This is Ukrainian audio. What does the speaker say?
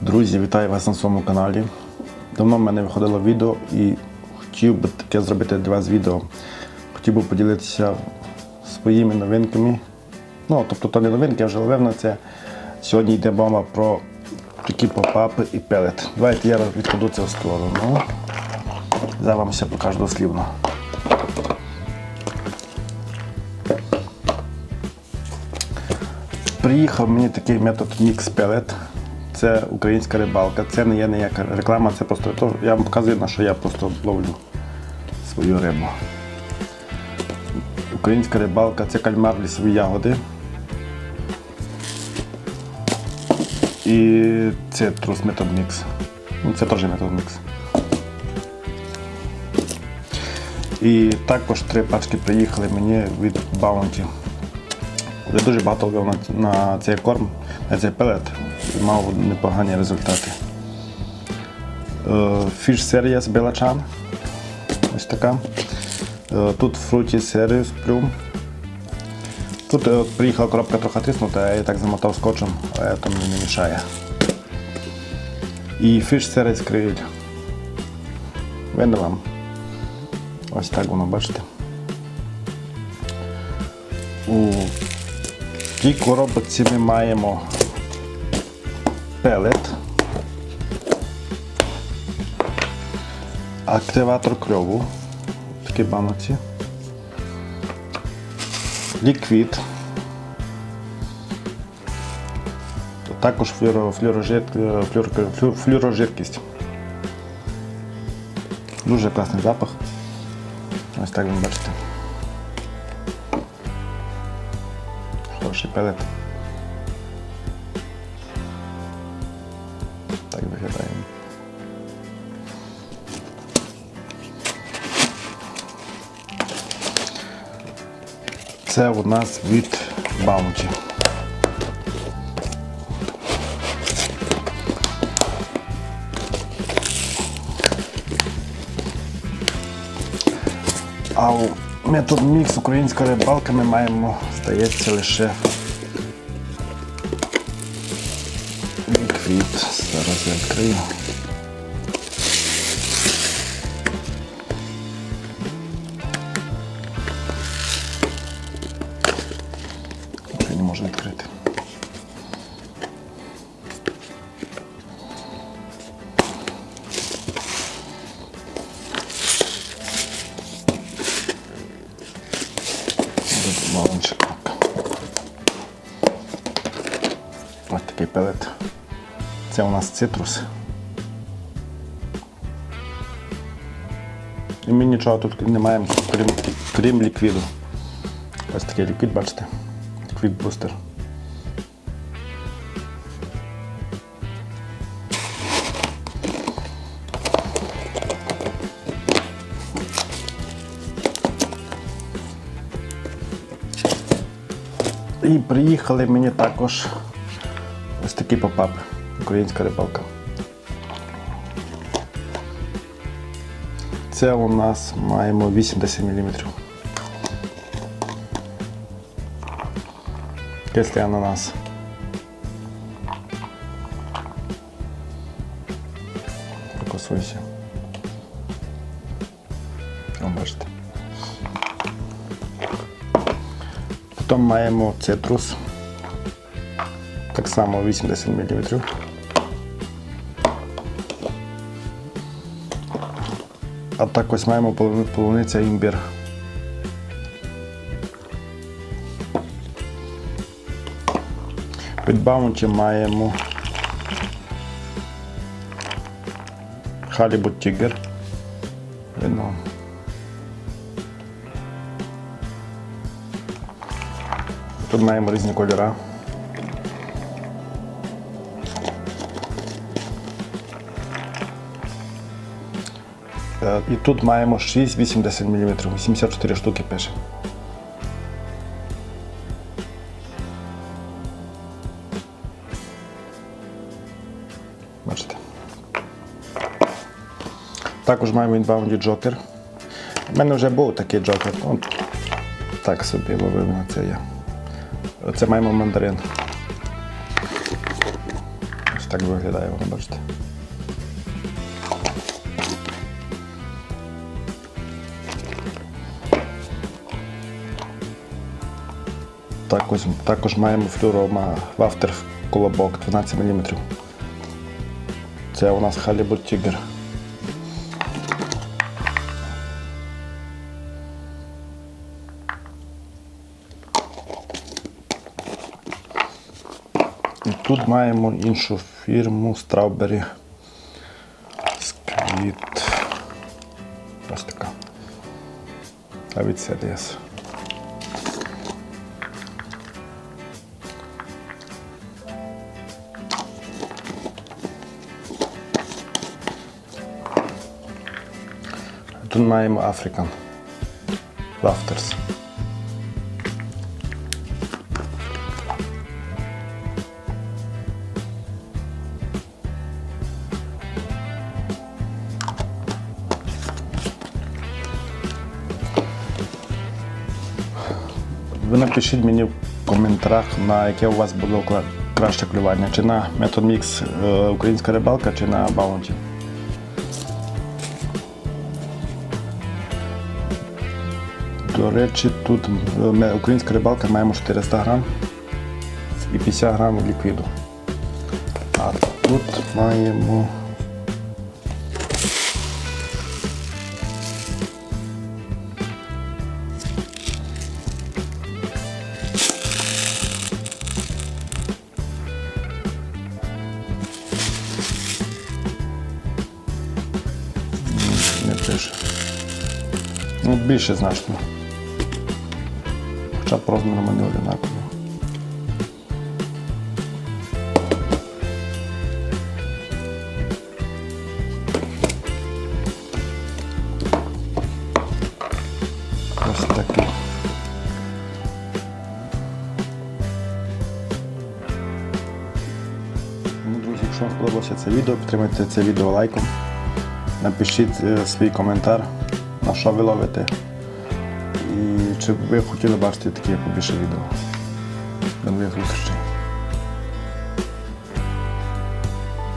Друзі, вітаю вас на своєму каналі. Давно в мене виходило відео і хотів би таке зробити для вас відео. Хотів би поділитися своїми новинками. Ну, тобто то не новинки, я вже ловив на це. Сьогодні йде мова про такі попапи і пелет. Давайте я відкладу це в сторону. Зараз вам все покажу дослівно. Приїхав мені такий метод Mix Pellet. Це українська рибалка. Це не є ніяка реклама, це просто то, я вам показую, на що я просто ловлю свою рибу. Українська рибалка це кальмар лісові ягоди. І це трус метод мікс. Ну, це теж метод мікс. І також три пачки приїхали мені від Bounty. Я дуже багато ловив на, на цей корм, на цей пелет і мав непогані результати. Фіш серія з Белачан. Ось така. Е, Тут фруті серію плюм. Тут е, приїхала коробка трохи тиснута, я її так замотав скотчем, але то мені не мішає. І фіш серія криль. Видно вам. Ось так воно бачите. У тій коробці ми маємо пелет, активатор кльову, такі баноці, ліквід, також флюр, флюр, флюрожиркість. Дуже класний запах. Ось так ви бачите. Хороший пелет. Так виглядає. Це у нас від Bounty. А у метод мікс українська рибалка ми маємо, здається, лише ліквід. Зараз я відкрию. Такий пелет. Це у нас цитрус. І ми нічого тут не маємо, крім, крім ліквіду. Ось такий ліквід, бачите? Ліквід бустер. І приїхали мені також ось такі. Українська рибалка. Це у нас маємо 80 мм. Кислий ананас. Фокусуйся. О, бачите. Потім маємо цитрус. Так само 80 мм. А так ось маємо полуни- полуниця імбір. Від Bounty маємо Halibut Tiger. Видно. Тут маємо різні кольори. І тут маємо 6,80 мм, 84 штуки пише. Бачите. Також маємо інбаунді джокер. У мене вже був такий джокер. Ну, так собі ловив це я. Це маємо мандарин. Ось так виглядає, ви бачите. Також, також маємо флюрома вафтер колобок 12 мм. Це у нас халібут тігр. І тут маємо іншу фірму Strawberry Squid. Ось така. А від Тут маємо African Rafters. Ви напишіть мені в коментарях, на яке у вас було краще клювання, чи на Method Mix е, Українська рибалка, чи на Bounty. До речі, тут е, українська рибалка маємо 400 грам і 50 грам ліквіду. А тут маємо. Не. Ну, більше значно. Хоча б розміром вони одинакові. Ну, друзі, якщо вам сподобалося це відео, підтримайте це відео лайком. Напишіть е, свій коментар, на що ви ловите. І чи ви хотіли бачити такі побільше відео. До нових зустрічей.